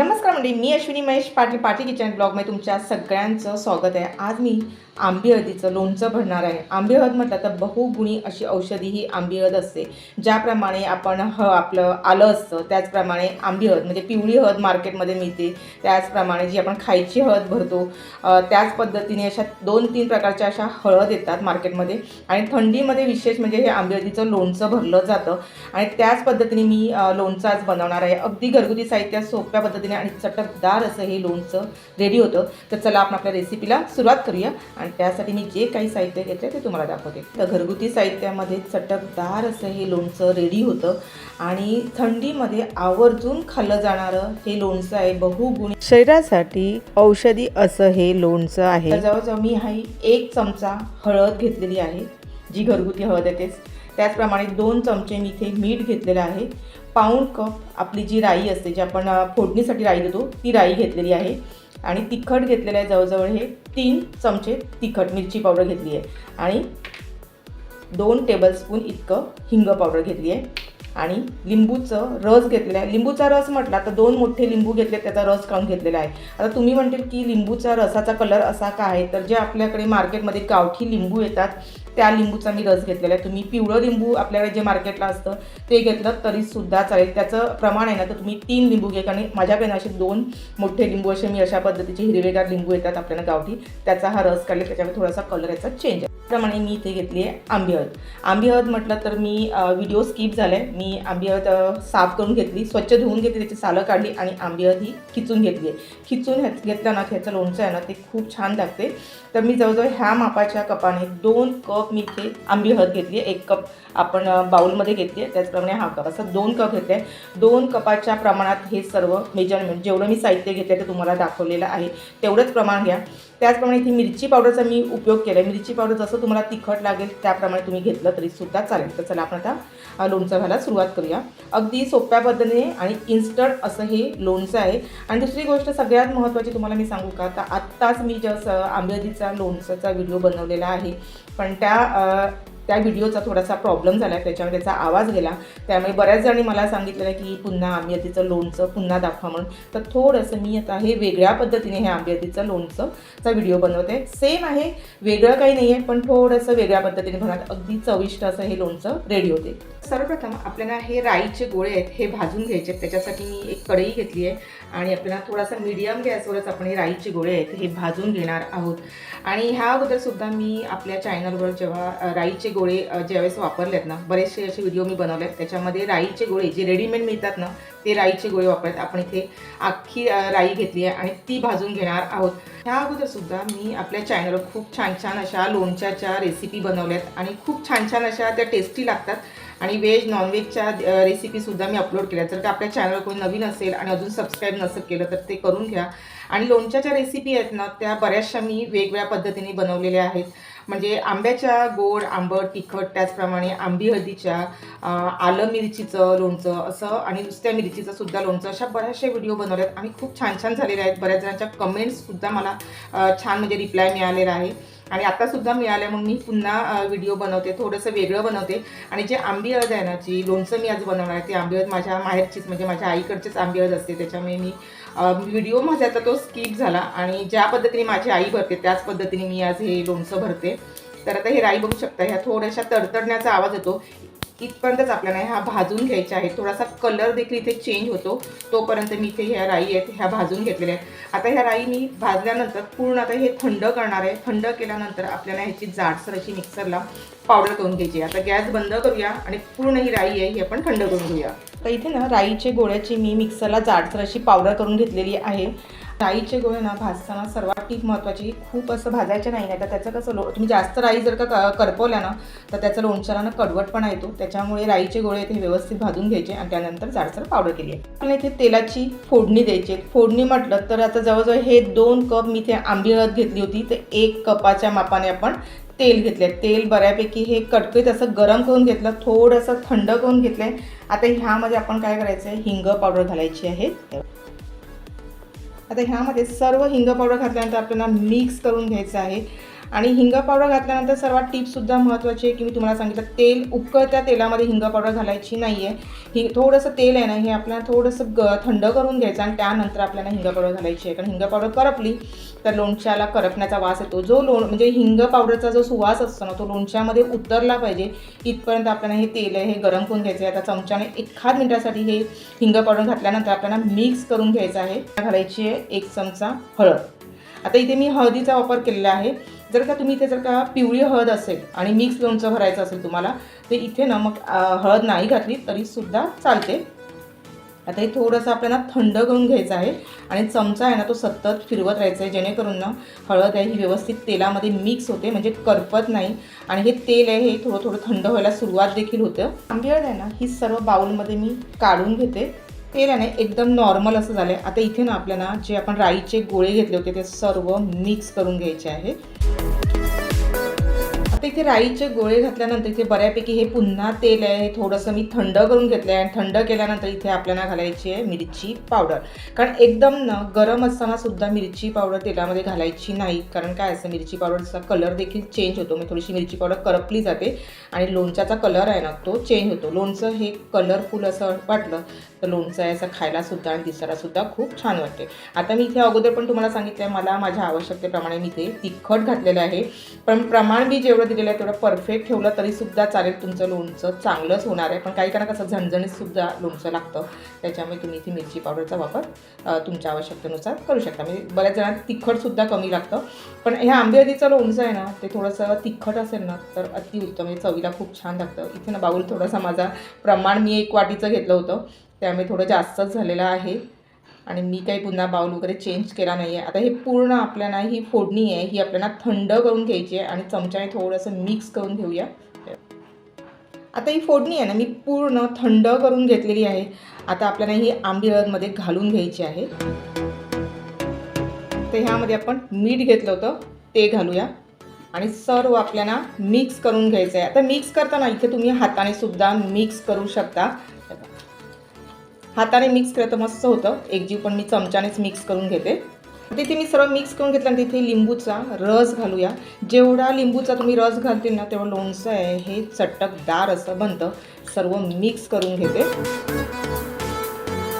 नमस्कार मंडळी मी अश्विनी महेश पाटील पाटील किचन ब्लॉगमध्ये तुमच्या सगळ्यांचं स्वागत आहे. आज मी आंबी हळदीचं लोणचं भरणार आहे. आंबी हळद म्हटलं तर बहुगुणी अशी औषधी ही आंबी हळद असते ज्याप्रमाणे आपण ह आपलं आलं असतं त्याचप्रमाणे आंबी हळद म्हणजे पिवळी हळद मार्केटमध्ये मिळते. त्याचप्रमाणे जी आपण खायची हळद भरतो त्याच पद्धतीने अशा दोन तीन प्रकारच्या अशा हळद येतात मार्केटमध्ये. आणि थंडीमध्ये विशेष म्हणजे हे आंबी हळदीचं लोणचं भरलं जातं. आणि त्याच पद्धतीने मी लोणचं आज बनवणार आहे. अगदी घरगुती साहित्यात सोप्या पद्धतीने आणि चटकदार असं हे लोणचं रेडी होतं. तर चला आपण आपल्या रेसिपीला सुरुवात करूया आणि त्यासाठी मी जे काही साहित्य घेतलं ते तुम्हाला दाखवते. तर घरगुती साहित्यामध्ये चटकदार असं हे लोणचं रेडी होतं आणि थंडीमध्ये आवर्जून खाल्लं जाणारं हे लोणचं आहे बहुगुणी. शरीरासाठी औषधी असं हे लोणचं आहे. जवळजवळ मी हा एक चमचा हळद घेतलेली आहे जी घरगुती हळद आहे तेच. त्याचप्रमाणे दोन चमचे मी इथे मीठ घेतलेलं आहे. पाऊण कप आपली जी राई असते जी आपण फोडणीसाठी राई देतो ती राई घेतलेली आहे. आणि तिखट घेतलेलं आहे जवळजवळ हे तीन चमचे तिखट मिरची पावडर घेतली आहे. आणि दोन टेबलस्पून इतकं हिंग पावडर घेतली आहे. आणि लिंबूचं रस घेतलेला आहे. लिंबूचा रस म्हटला तर दोन मोठे लिंबू घेतले त्याचा रस काढून घेतलेला आहे? आता तुम्ही म्हणतील की लिंबूचा रसाचा कलर असा का आहे? तर जे आपल्याकडे मार्केटमध्ये गावठी लिंबू येतात त्या लिंबूचा मी रस घेतलेला आहे. तुम्ही पिवळं लिंबू आपल्याकडे जे मार्केटला असतं ते घेतलं तरीसुद्धा चालेल. त्याचं प्रमाण आहे ना तर तुम्ही तीन लिंबू घे कारण माझ्याकडे ना असे दोन मोठे लिंबू असे मी अशा पद्धतीचे हिरवेगार लिंबू येतात आपल्याला गावठी. त्याचा हा रस काढले त्याच्यामुळे थोडासा कलर याचा चेंज आहे. त्याप्रमाणे मी इथे घेतली आहे आंबी हळद. आंबी हळद म्हटलं तर मी व्हिडिओ स्किप झाला आहे मी आंबी हळद साफ करून घेतली स्वच्छ धुवून घेतली त्याची सालं काढली आणि आंबी हळद ही खिचून घेतली आहे. खिचून ह्याच घेतलं ना ह्याचं लोणचं आहे ना ते खूप छान लागते. तर मी जवळजवळ ह्या मापाच्या कपाने दोन कप मी इथे आंबी हळद घेतली आहे एक कप आपण बाउलमध्ये घेतली आहे त्याचप्रमाणे हा कप. असं दोन कप घेतले. आहे दोन कपाच्या प्रमाणात हे सर्व मेजरमेंट जेवढं मी साहित्य घेतलं ते तुम्हाला दाखवलेलं आहे तेवढंच प्रमाण घ्या. त्याचप्रमाणे इथे मिरची पावडरचा मी उपयोग केला आहे मिरची पावडर जसं तुम्हाला तिखट लागेल त्याप्रमाणे तुम्ही घेतलं तरीसुद्धा चालेल. तर चला आपण आता लोणचं घ्यायला सुरुवात करूया. अगदी सोप्या पद्धतीने आणि इन्स्टंट असं हे लोणचं आहे. आणि दुसरी गोष्ट सगळ्यात महत्त्वाची तुम्हाला मी सांगू का? आता आत्ताच मी जसं आंबेदीचा लोणचंचा व्हिडिओ बनवलेला आहे. पण त्या त्या व्हिडिओचा थोडासा प्रॉब्लेम झाला त्याच्यामुळे त्याचा आवाज गेला. त्यामुळे बऱ्याच जणी मला सांगितलेलं की पुन्हा आंबियातीचं लोणचं पुन्हा दाखवा म्हणून. तर थोडंसं मी आता हे वेगळ्या पद्धतीने हे आंबियातीचं लोणचंचा व्हिडिओ बनवते. सेम आहे वेगळं काही नाही आहे पण थोडंसं वेगळ्या पद्धतीने बनवत अगदी चविष्ट असं हे लोणचं रेडी होते. सर्वप्रथम आपल्याला हे राईचे गोळे आहेत हे भाजून घ्यायचे आहेत. त्याच्यासाठी मी एक कढई घेतली आहे आणि आपल्याला थोडासा मीडियम गॅसवरच आपण हे राईचे गोळे आहेत हे भाजून घेणार आहोत. आणि ह्या अगोदरसुद्धा मी आपल्या चॅनलवर जेव्हा राईचे राईचे गोळे ज्यावेळेस वापरले आहेत ना बरेचसे असे व्हिडिओ मी बनवले आहेत त्याच्यामध्ये राईचे गोळे जे रेडीमेड मिळतात ना ते राईचे गोळे वापरत. आपण इथे अख्खी राई घेतली आहे आणि ती भाजून घेणार आहोत. ह्या अगोदरसुद्धा मी आपल्या चॅनलवर खूप छान छान अशा लोणच्याच्या रेसिपी बनवल्यात आणि खूप छान छान अशा त्या टेस्टी लागतात. आणि व्हेज नॉनव्हेजच्या रेसिपीसुद्धा मी अपलोड केल्या जर का आपल्या चॅनलवर कोणी नवीन असेल आणि अजून सबस्क्राईब नसेल केलं तर ते करून घ्या. आणि लोणच्याच्या रेसिपी आहेत ना त्या बऱ्याचशा मी वेगवेगळ्या पद्धतीने बनवलेल्या आहेत. म्हणजे आंब्याच्या गोड आंबट तिखट त्याचप्रमाणे आंबी हळदीच्या आलं मिरचीचं लोणचं असं आणि नुसत्या मिरचीचं सुद्धा लोणचं अशा बऱ्याचशा व्हिडिओ बनवले आहेत आणि खूप छान छान झालेल्या आहेत. बऱ्याच जणांच्या कमेंट्ससुद्धा मला छान म्हणजे रिप्लाय मिळालेला आहे. आणि आतासुद्धा मिळाल्या म्हणून मी पुन्हा व्हिडिओ बनवते थोडंसं वेगळं बनवते. आणि जे आंबी हळद आहे ना जी लोणचं मी आज बनवणार आहे ते आंबी हळद माझ्या माहेरचीच म्हणजे माझ्या आईकडचीच आंबी हळद असते. त्याच्यामुळे मी व्हिडिओ माझा आता तो स्किप झाला आणि ज्या पद्धतीने माझी आई भरते त्याच पद्धतीने मी आज हे लोणचं भरते. तर आता हे राई बघू शकता ह्या थोड्याशा तडतडण्याचा आवाज येतो. इथपर्यंतच आपल्याला ह्या भाजून घ्यायच्या आहेत. थोडासा कलर देखील इथे चेंज होतो. तोपर्यंत मी इथे ह्या राई आहेत ह्या भाजून घेतलेल्या आहेत. आता ह्या राई मी भाजल्यानंतर पूर्ण आता हे थंड करणार आहे. थंड केल्यानंतर आपल्याला ह्याची जाडसर अशी मिक्सरला पावडर करून घ्यायची आहे. आता गॅस बंद करूया आणि पूर्ण ही राई आहे ही आपण थंड करून घेऊया. तर इथे ना राईचे गोळ्याची मी मिक्सरला जाडसर अशी पावडर करून घेतलेली आहे. राईचे गोळे ना भाजताना सर्वात टीप महत्त्वाची खूप असं भाजायचं नाही नाही तर त्याचं कसं लो तुम्ही जास्त राई जर का क- करपवल्या ना तर त्याचं लोणच्याला कडवटपणा येतो. त्याच्यामुळे राईचे गोळे ते व्यवस्थित भाजून घ्यायचे आणि त्यानंतर जाडसर पावडर केली आहे. आपल्याला इथे तेलाची फोडणी द्यायची फोडणी म्हटलं तर आता जवळजवळ हे दोन कप मी इथे आंबी हळद घेतली होती. तर एक कपाच्या मापाने आपण तेल घेतले तेल बऱ्यापैकी हे कडकडीत असं गरम करून घेतलं थोडंसं थंड करून घेतलं आहे आता ह्यामध्ये आपण काय करायचं आहे हिंग पावडर घालायची आहे. आता ह्यामध्ये सर्व हिंग पावडर घातल्यानंतर आपल्याला मिक्स करून घ्यायचं आहे. आणि हिंग पावडर घातल्यानंतर सर्वात टिपसुद्धा महत्त्वाची आहे की मी तुम्हाला सांगितलं तेल उकळत्या तेलामध्ये हिंग पावडर घालायची नाही आहे ही थोडंसं तेल आहे ना हे आपल्याला थोडंसं ग थंड करून घ्यायचं आणि त्यानंतर आपल्याला हिंग पावडर घालायची आहे. कारण हिंग पावडर करपली तर लोणच्याला करपण्याचा वास येतो. जो लोण म्हणजे हिंग पावडरचा जो सुवास असतो ना तो लोणच्यामध्ये उतरला पाहिजे. इथपर्यंत आपल्याला हे तेल आहे हे गरम करून घ्यायचं आहे. आता चमच्याने एखाद मिनिटासाठी हे हिंग पावडर घातल्यानंतर आपल्याला मिक्स करून घ्यायचं आहे. घालायची आहे एक चमचा हळद. आता इथे मी हळदीचा वापर केलेला आहे. जर का तुम्ही इथे जर का पिवळी हळद असेल आणि मिक्स लोणचं भरायचं असेल तुम्हाला तर इथे ना मग हळद नाही घातली तरीसुद्धा चालते. आता हे थोडंसं आपल्याला थंड करून घ्यायचं आहे आणि चमचा आहे ना तो सतत फिरवत राहायचा आहे जेणेकरून ना हळद आहे ही व्यवस्थित तेलामध्ये मिक्स होते म्हणजे करपत नाही. आणि हे तेल आहे हे थोडं थोडं थंड व्हायला सुरुवात देखील होतं. आंबी आहे ना ही सर्व बाउलमध्ये मी काढून घेते. तेल आहे एकदम नॉर्मल असं झालं आहे आता इथे ना आपल्याला जे आपण राईचे गोळे घेतले होते ते सर्व मिक्स करून घ्यायचे आहे. आता इथे राईचे गोळे घातल्यानंतर इथे बऱ्यापैकी हे पुन्हा तेल आहे. हे थोडंसं मी थंड करून घेतलं आहे आणि थंड केल्यानंतर इथे आपल्याला घालायची आहे मिरची पावडर. कारण एकदम न गरम असतानासुद्धा मिरची पावडर तेलामध्ये घालायची नाही. कारण काय असं मिरची पावडरचा कलर देखील चेंज होतो. मी थोडीशी मिरची पावडर करपली जाते आणि लोणच्याचा कलर आहे ना तो चेंज होतो. लोणचं हे कलरफुल असं वाटलं तर लोणचं आहे असं खायलासुद्धा आणि दिसायलासुद्धा खूप छान वाटते. आता मी इथे अगोदर पण तुम्हाला सांगितलं आहे मला माझ्या आवश्यकतेप्रमाणे मी ते तिखट घातलेलं आहे. पण प्रमाण मी जेवढं दिलेलं आहे तेवढं परफेक्ट ठेवलं तरीसुद्धा चालेल तुमचं लोणचं चांगलंच होणार आहे. पण काही कारण कसं झणझणीतसुद्धा लोणचं लागतं. त्याच्यामुळे तुम्ही इथे मिरची पावडरचा वापर तुमच्या आवश्यकतेनुसार करू शकता. म्हणजे बऱ्याच जणांना तिखटसुद्धा कमी लागतं. पण हे आंबेहळदीचं लोणचं आहे ना ते थोडंसं तिखट असेल ना तर अतिउत्तम. म्हणजे चवीला खूप छान लागतं. इथे ना बाऊल थोडासा माझा प्रमाण मी एक वाटीचं घेतलं होतं. त्यामुळे थोडं जास्तच झालेलं आहे. आणि मी काही पुन्हा बाऊल वगैरे चेंज केला नाही आहे आता हे पूर्ण आपल्याला ही फोडणी आहे ही आपल्याला थंड करून घ्यायची आहे आणि चमच्याने थोडंसं मिक्स करून घेऊया. आता ही फोडणी आहे ना मी पूर्ण थंड करून घेतलेली आहे. आता आपल्याला ही आंबीळमध्ये घालून घ्यायची आहे. तर ह्यामध्ये आपण मीठ घेतलं होतं ते घालूया. आणि सर्व आपल्याला मिक्स करून घ्यायचं आहे. आता मिक्स करताना इथे तुम्ही हाताने सुद्धा मिक्स करू शकता. हाताने मिक्स केलं तर मस्त होतं. एकजीव पण मी चमच्यानेच मिक्स करून घेते. तिथे मी सर्व मिक्स करून घेतल्यानंतर तिथे लिंबूचा रस घालूया. जेवढा लिंबूचा तुम्ही रस घालतील ना तेवढं लोणचं आहे हे चटकदार असं बनतं. सर्व मिक्स करून घेते.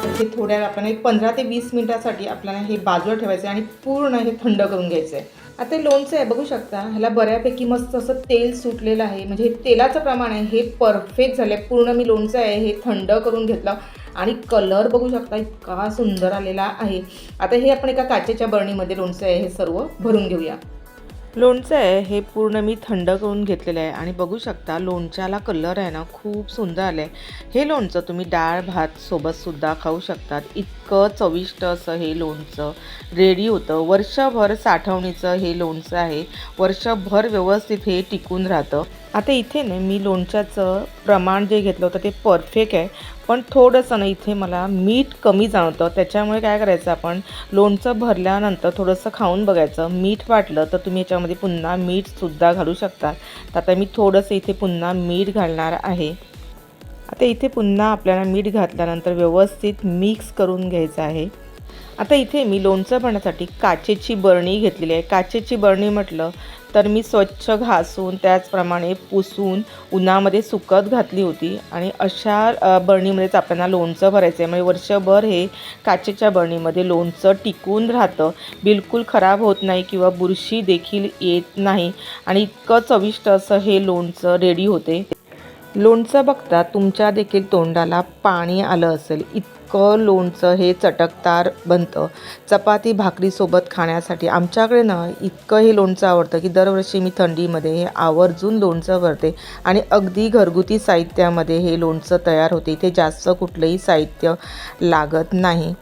तर हे थोड्या आपण एक पंधरा ते वीस मिनटासाठी आपल्याला हे बाजूला ठेवायचं आहे आणि पूर्ण हे थंड करून घ्यायचं आहे आता हे लोणचं आहे बघू शकता. ह्याला बऱ्यापैकी मस्त असं तेल सुटलेलं आहे. म्हणजे हे तेलाचं प्रमाण आहे हे परफेक्ट झालं आहे पूर्ण मी लोणचं आहे हे थंड करून घेतलं. आणि कलर बघू शकता इतका सुंदर आलेला आहे. आता हे आपण एका काचेच्या बरणीमध्ये लोणचं आहे हे सर्व भरून घेऊया. लोणचं आहे हे पूर्ण मी थंड करून घेतलेलं आहे. आणि बघू शकता लोणच्याला कलर आहे ना खूप सुंदर आलं आहे हे लोणचं तुम्ही डाळ भात सोबतसुद्धा खाऊ शकतात. इतकं चविष्ट असं हे लोणचं. रेडी होतं. वर्षभर साठवणीचं हे लोणचं आहे. वर्षभर व्यवस्थित हे टिकून राहतं. आता इथे ना मी लोणच्याचं प्रमाण जे घेतलं होतं ते परफेक्ट आहे. पण थोडंसं ना इथे मला मीठ कमी जाणवतं. त्याच्यामुळे काय करायचं आपण? लोणचं भरल्यानंतर थोडंसं खाऊन बघायचं. मीठ वाटलं तर तुम्ही याच्यामध्ये पुन्हा मीठसुद्धा घालू शकता. तर आता मी थोडंसं इथे पुन्हा मीठ घालणार आहे. आता इथे पुन्हा आपल्याला मीठ घातल्यानंतर व्यवस्थित मिक्स करून घ्यायचं आहे. आता इथे मी लोणचं भरण्यासाठी काचेची बरणी घेतलेली आहे. काचेची बरणी म्हटलं तर मी स्वच्छ घासून त्याचप्रमाणे पुसून उन्हामध्ये सुकत घातली होती आणि अशा बरणीमध्येच आपल्याला लोणचं भरायचं आहे म्हणजे वर्षभर हे काचेच्या बरणीमध्ये लोणचं टिकून राहतं. बिलकुल खराब होत नाही किंवा बुरशी देखील येत नाही आणि इतकं चविष्ट असं हे लोणचं रेडी होते. लोणचं बघता तुमच्या देखील तोंडाला पाणी आलं असेल. इतकं लोणचं हे चटकदार बनतं. चपाती भाकरीसोबत खाण्यासाठी आमच्याकडे ना इतकं हे लोणचं आवडतं की दरवर्षी मी थंडीमध्ये हे आवर्जून लोणचं भरते आणि अगदी घरगुती साहित्यामध्ये हे लोणचं तयार होते. इथे जास्त कुठलंही साहित्य लागत नाही.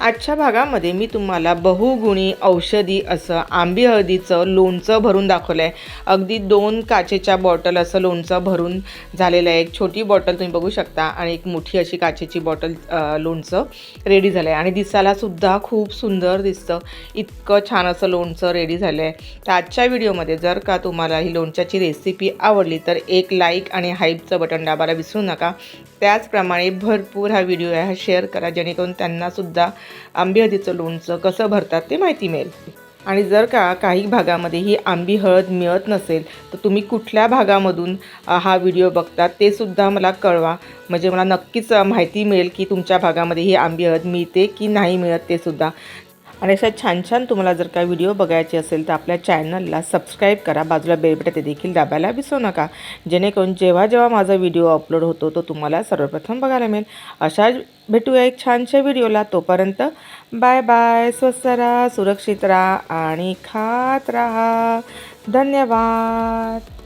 आजच्या भागामध्ये मी तुम्हाला बहुगुणी औषधी असं आंबी हळदीचं लोणचं भरून दाखवलं आहे अगदी दोन काचेच्या बॉटल असं लोणचं भरून झालेलं आहे. एक छोटी बॉटल तुम्ही बघू शकता आणि एक मोठी अशी काचेची बॉटल लोणचं रेडी झालं आहे आणि दिसायलासुद्धा खूप सुंदर दिसतं. इतकं छान असं लोणचं रेडी झालं आहे तर आजच्या व्हिडिओमध्ये जर का तुम्हाला ही लोणच्याची रेसिपी आवडली तर एक लाईक आणि हाईपचं बटन दाबायला विसरू नका. त्याचप्रमाणे भरपूर हा व्हिडिओ आहे हा शेअर करा जेणेकरून त्यांनासुद्धा आंबी हळदीचं लोणचं कसं भरतात ते माहिती मिळेल. आणि जर का काही भागामध्ये ही आंबी हळद मिळत नसेल तर तुम्ही कुठल्या भागामधून हा व्हिडिओ बघता ते सुद्धा मला कळवा. म्हणजे मला नक्कीच माहिती मिळेल की तुमच्या भागामध्ये ही आंबी हळद मिळते की नाही मिळत ते सुद्धा. आणि अशा छान छान तुम्हाला जर का व्हिडिओ बघायचे असेल तर आपल्या चॅनलला सबस्क्राईब करा. बाजूला बेलबटन ते देखील दाबायला विसरू नका. जेणेकरून जेव्हा जेव्हा माझा व्हिडिओ अपलोड होतो तो तुम्हाला सर्वप्रथम बघायला मिळेल. अशा भेटूया एक छानशा व्हिडिओला. तोपर्यंत बाय बाय स्वस्त राहा सुरक्षित राहा आणि खात राहा. धन्यवाद.